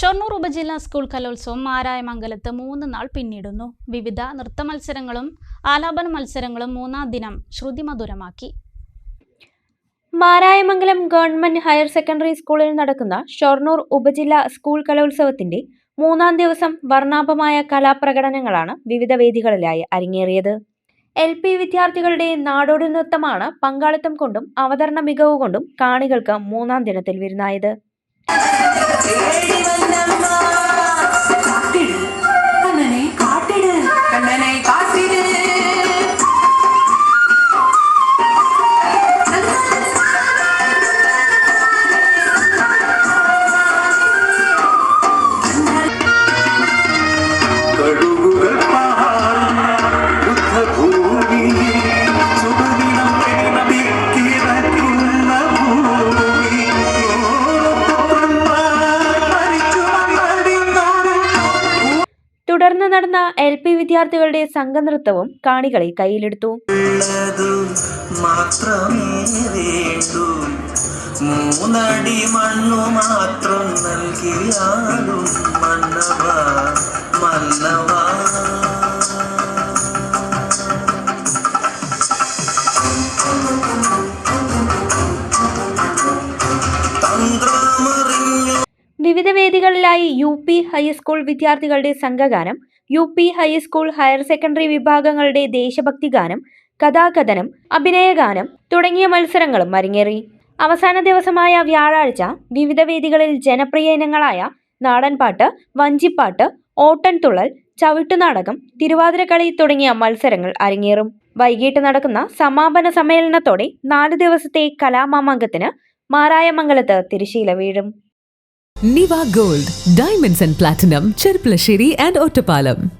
ഷൊർണൂർ ഉപജില്ലാ സ്കൂൾ കലോത്സവം മാരായമംഗലത്ത് മൂന്ന് നാൾ പിന്നിടുന്നു. വിവിധ നൃത്ത മത്സരങ്ങളും ആലാപന മത്സരങ്ങളും മൂന്നാം ദിനം ശ്രുതിമധുരമാക്കി മാരായമംഗലം ഗവൺമെന്റ് ഹയർ സെക്കൻഡറി സ്കൂളിൽ നടക്കുന്ന ഷൊർണൂർ ഉപജില്ലാ സ്കൂൾ കലോത്സവത്തിന്റെ മൂന്നാം ദിവസം വർണാഭമായ കലാപ്രകടനങ്ങളാണ് വിവിധ വേദികളിലായി അരങ്ങേറിയത്. എൽ പി വിദ്യാർത്ഥികളുടെ നാടോടി നൃത്തമാണ് പങ്കാളിത്തം കൊണ്ടും അവതരണ മികവ് കൊണ്ടും കാണികൾക്ക് മൂന്നാം ദിനത്തിൽ വിരുന്നായത്. ஏடி வந்தம்மா തുടർന്ന് നടന്ന എൽ പി വിദ്യാർത്ഥികളുടെ സംഘനൃത്തവും കാണികളെ കയ്യിലെടുത്തു. മൂന്നടി മണ്ണു മാത്രം നൽകിയാലും വിവിധ വേദികളിലായി യു പി ഹൈസ്കൂൾ വിദ്യാർത്ഥികളുടെ സംഘഗാനം U P high school higher secondary വിഭാഗങ്ങളുടെ ദേശഭക്തി ഗാനം കഥാകഥനം അഭിനയഗാനം തുടങ്ങിയ മത്സരങ്ങളും അരങ്ങേറി. അവസാന ദിവസമായ വ്യാഴാഴ്ച വിവിധ വേദികളിൽ ജനപ്രിയ ഇനങ്ങളായ നാടൻപാട്ട് വഞ്ചിപ്പാട്ട് ഓട്ടൻതുള്ളൽ ചവിട്ടുനാടകം തിരുവാതിരക്കളി തുടങ്ങിയ മത്സരങ്ങൾ അരങ്ങേറും. വൈകിട്ട് നടക്കുന്ന സമാപന സമ്മേളനത്തോടെ നാല് ദിവസത്തെ കലാമാമാങ്കത്തിന് മാരായമംഗലത്ത് തിരശീല വീഴും. Niva Gold, Diamonds and Platinum, Cherpulasheri and Ottapalam.